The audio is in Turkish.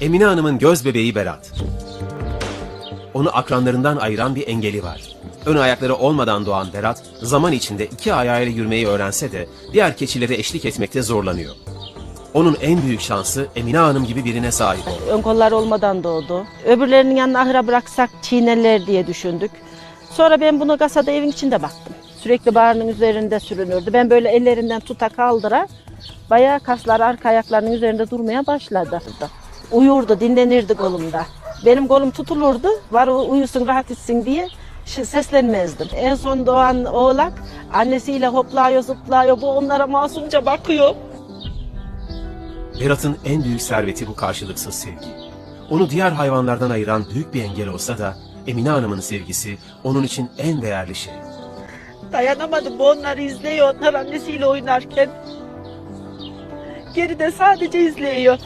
Emine Hanım'ın göz bebeği Berat. Onu akranlarından ayıran bir engeli var. Ön ayakları olmadan doğan Berat, zaman içinde iki ayağıyla yürümeyi öğrense de diğer keçilere eşlik etmekte zorlanıyor. Onun en büyük şansı Emine Hanım gibi birine sahip olmak. Ön kollar olmadan doğdu. Öbürlerinin yanına ahıra bıraksak çiğnerler diye düşündük. Sonra ben bunu kasada evin içinde baktım. Sürekli bağrının üzerinde sürünürdü. Ben böyle ellerinden tuta kaldıra bayağı kaslar arka ayaklarının üzerinde durmaya başladı. Uyurdu, dinlenirdi kolumda. Benim kolum tutulurdu. Var uyusun rahat etsin diye seslenmezdim. En son doğan oğlak annesiyle hoplıyor zıplıyor. Bu onlara masumca bakıyor. Berat'ın en büyük serveti bu karşılıksız sevgi. Onu diğer hayvanlardan ayıran büyük bir engel olsa da Emine Hanım'ın sevgisi onun için en değerli şey. Dayanamadım bu onları izliyor. Onlar annesiyle oynarken. Geride sadece izliyor.